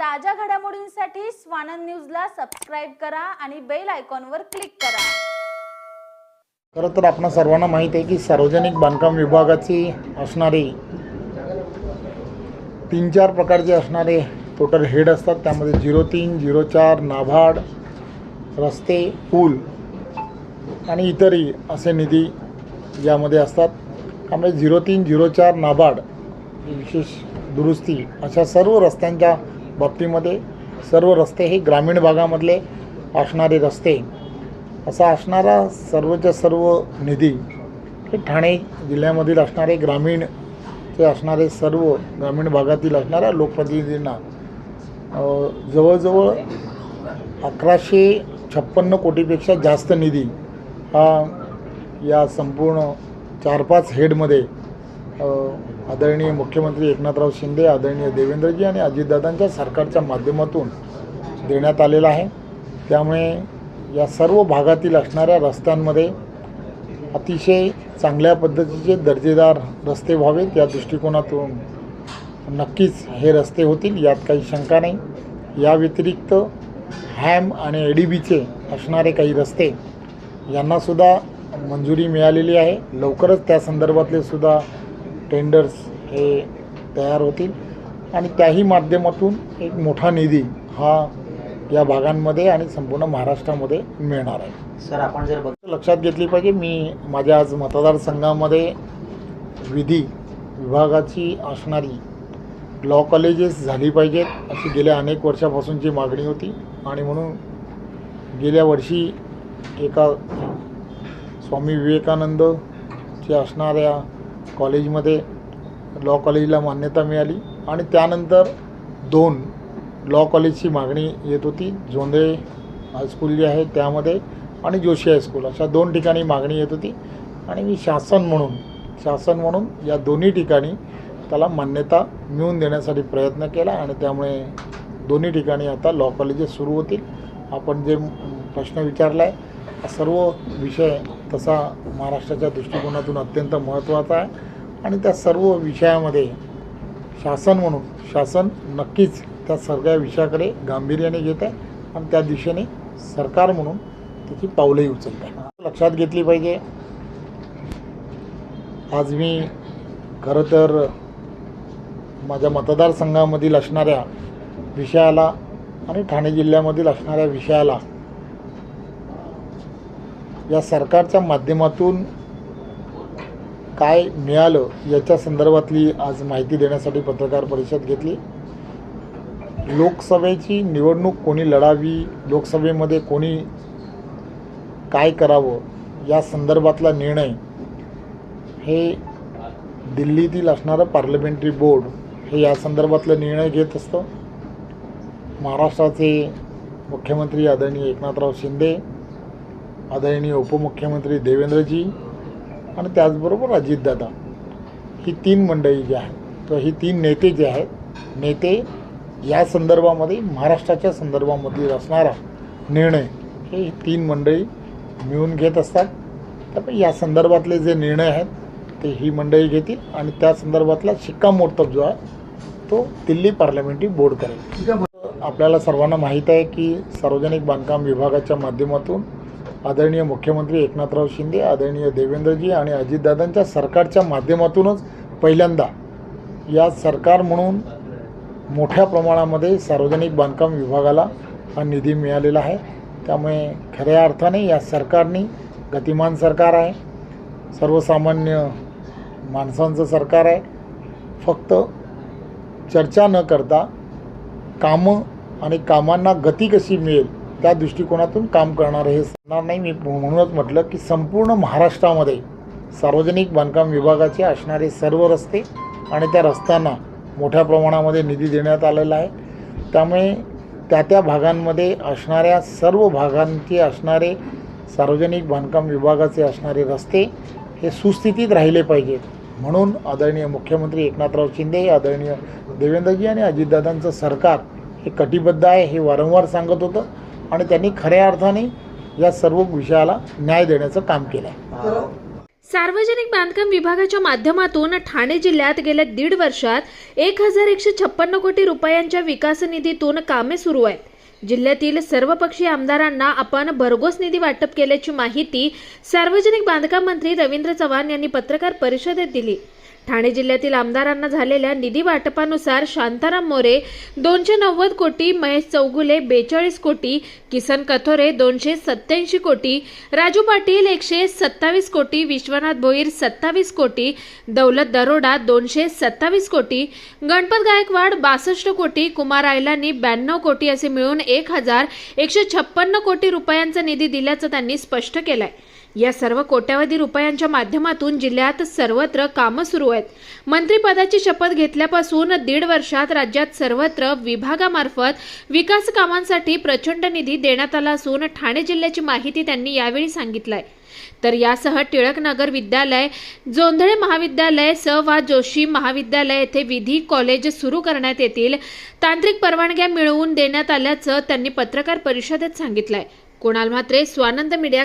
ताज्या घडामोडींसाठी स्वानंद न्यूजला सबस्क्राईब करा आणि बेल आयकॉनवर क्लिक करा. खरं तर आपण सर्वांना माहीत आहे की सार्वजनिक बांधकाम विभागाची असणारी तीन चार प्रकारचे असणारे टोटल हेड असतात त्यामध्ये झिरो तीन झिरो चार नाभाड रस्ते पूल आणि इतरही असे निधी यामध्ये असतात. त्यामुळे झिरो तीन झिरो चार नाबार्ड विशेष दुरुस्ती अशा सर्व रस्त्यांच्या बाबतीमध्ये सर्व रस्ते हे ग्रामीण भागामधले असणारे रस्ते. असा असणारा सर्वच्या सर्व निधी हे ठाणे जिल्ह्यामधील असणारे ग्रामीण ते असणारे सर्व ग्रामीण भागातील असणाऱ्या लोकप्रतिनिधींना जवळजवळ अकराशे छप्पन्न कोटीपेक्षा जास्त निधी हा या संपूर्ण चार पाच हेडमध्ये आदरणीय मुख्यमंत्री एकनाथराव शिंदे आदरणीय देवेंद्रजी आणि अजितदादांच्या सरकारच्या माध्यमातून देण्यात आलेला आहे. त्यामुळे या सर्व भागातील असणाऱ्या रस्त्यांमध्ये अतिशय चांगल्या पद्धतीचे दर्जेदार रस्ते व्हावेत. या दृष्टिकोनातून नक्कीच हे रस्ते होतील यात काही शंका नाही. या व्यतिरिक्त हॅम आणि ए डी बीचे असणारे काही रस्ते यांनासुद्धा मंजुरी मिळालेली आहे. लवकरच त्या संदर्भातले सुद्धा टेंडर्स हे तयार होतील. आणि त्याही माध्यमातून एक मोठा निधी हा या भागांमध्ये आणि संपूर्ण महाराष्ट्रामध्ये मिळणार आहे. सर आपण जर बघ लक्षात घेतली पाहिजे मी माझ्या आज मतदारसंघामध्ये विधी विभागाची असणारी लॉ कॉलेजेस झाली पाहिजेत अशी गेल्या अनेक वर्षापासूनची मागणी होती. आणि म्हणून गेल्या वर्षी एका स्वामी विवेकानंदचे असणाऱ्या कॉलेजमध्ये लॉ कॉलेजला मान्यता मिळाली आणि त्यानंतर दोन लॉ कॉलेजची मागणी येत होती. जोंधळे हायस्कूल जे आहे त्यामध्ये आणि जोशी हायस्कूल अशा दोन ठिकाणी मागणी येत होती. आणि मी शासन म्हणून शासन म्हणून या दोन्ही ठिकाणी त्याला मान्यता मिळवून देण्यासाठी प्रयत्न केला आणि त्यामुळे दोन्ही ठिकाणी आता लॉ कॉलेजेस सुरू होतील. आपण जे प्रश्न विचारला आहे हा सर्व विषय तसा महाराष्ट्राच्या दृष्टिकोनातून अत्यंत महत्त्वाचा आहे. आणि त्या सर्व विषयामध्ये शासन म्हणून शासन नक्कीच त्या सगळ्या विषयाकडे गांभीर्याने घेत आहे आणि त्या दिशेने सरकार म्हणून त्याची पावलंही उचलत आहे. लक्षात घेतली पाहिजे. आज मी खरं तर माझ्या मतदारसंघामधील असणाऱ्या विषयाला आणि ठाणे जिल्ह्यामधील असणाऱ्या विषयाला या सरकारच्या माध्यमातून काय मिळालं याच्या संदर्भातली आज माहिती देण्यासाठी पत्रकार परिषद घेतली. लोकसभेची निवडणूक कोणी लढावी लोकसभेमध्ये कोणी काय करावं या संदर्भातला निर्णय हे दिल्लीतील असणारं पार्लमेंटरी बोर्ड हे या संदर्भातला निर्णय घेत असतं. महाराष्ट्राचे मुख्यमंत्री आदरणीय एकनाथराव शिंदे आदरणीय उपमुख्यमंत्री देवेंद्रजी आणि त्याचबरोबर अजितदादा ही तीन मंडळी जी आहेत किंवा ही तीन नेते जे आहेत नेते या संदर्भामध्ये महाराष्ट्राच्या संदर्भामध्ये असणारा निर्णय हे तीन मंडळी मिळून घेत असतात. त्यामुळे या संदर्भातले जे निर्णय आहेत ते ही मंडळी घेतील आणि त्या संदर्भातला शिक्कामोर्तब जो आहे तो दिल्ली पार्लमेंटरी बोर्ड करेल. आपल्याला सर्वांना माहीत आहे की सार्वजनिक बांधकाम विभागाच्या माध्यमातून आदरणीय मुख्यमंत्री एकनाथराव शिंदे आदरणीय देवेंद्रजी आणि अजितदादांच्या सरकारच्या माध्यमातूनच पहिल्यांदा या सरकार म्हणून मोठ्या प्रमाणामध्ये सार्वजनिक बांधकाम विभागाला हा निधी मिळालेला आहे. त्यामुळे खऱ्या अर्थाने या सरकारने गतिमान सरकार आहे. सर्वसामान्य माणसांचं सरकार आहे. फक्त चर्चा न करता कामं आणि कामांना गती कशी मिळेल त्या दृष्टिकोनातून काम करणारं हे सांगणार नाही. मी म्हणूनच म्हटलं की संपूर्ण महाराष्ट्रामध्ये सार्वजनिक बांधकाम विभागाचे असणारे सर्व रस्ते आणि त्या रस्त्यांना मोठ्या प्रमाणामध्ये निधी देण्यात आलेला आहे. त्यामुळे त्या त्या भागांमध्ये असणाऱ्या सर्व भागांचे असणारे सार्वजनिक बांधकाम विभागाचे असणारे रस्ते हे सुस्थितीत राहिले पाहिजेत. म्हणून आदरणीय मुख्यमंत्री एकनाथराव शिंदे आदरणीय देवेंद्रजी आणि अजितदादांचं सरकार हे कटिबद्ध आहे हे वारंवार सांगत होतं. आणि त्यांनी खऱ्या अर्थाने या सर्व विषयाला न्याय देण्याचं काम केलं आहे सार्वजनिक बांधकाम विभागाच्या माध्यमातून ठाणे जिल्ह्यात गेल्या दीड वर्षात एक हजार एकशे छप्पन्न कोटी रुपयांच्या विकास निधीतून कामे सुरू आहेत. जिल्ह्यातील सर्वपक्षीय आमदारांना आपण भरघोस निधी वाटप केल्याची माहिती सार्वजनिक बांधकाम मंत्री रवींद्र चव्हाण यांनी पत्रकार परिषदेत दिली. ठाणे जिल्ह्यातील आमदारांना झालेल्या निधी वाटपानुसार शांताराम मोरे दोनशे नव्वद कोटी महेश चौगुले बेचाळीस कोटी किसन कथोरे दोनशे सत्याऐंशी कोटी राजू पाटील एकशे सत्तावीस कोटी विश्वनाथ भोईर सत्तावीस कोटी दौलत दरोडा दोनशे सत्तावीस कोटी गणपत गायकवाड बासष्ट कोटी कुमार आयलांनी ब्याण्णव कोटी असे मिळून एक हजार एकशे छप्पन्न कोटी रुपयांचा निधी दिल्याचं त्यांनी स्पष्ट केलं आहे या सर्व कोट्यावधी रुपयांच्या माध्यमातून जिल्ह्यात सर्वत्र कामं सुरू आहेत. मंत्रिपदाची शपथ घेतल्यापासून दीड वर्षात राज्यात सर्वत्र विभागामार्फत विकास कामांसाठी प्रचंड निधी देण्यात आला असून ठाणे जिल्ह्याची माहिती त्यांनी यावेळी सांगितलंय. तर यासह टिळकनगर विद्यालय जोंधळे महाविद्यालय स वा जोशी महाविद्यालय येथे विधी कॉलेज सुरू करण्यात येतील. तांत्रिक परवानग्या मिळवून देण्यात आल्याचं त्यांनी पत्रकार परिषदेत सांगितलंय. कुणाल म्हात्रे स्वानंद मीडिया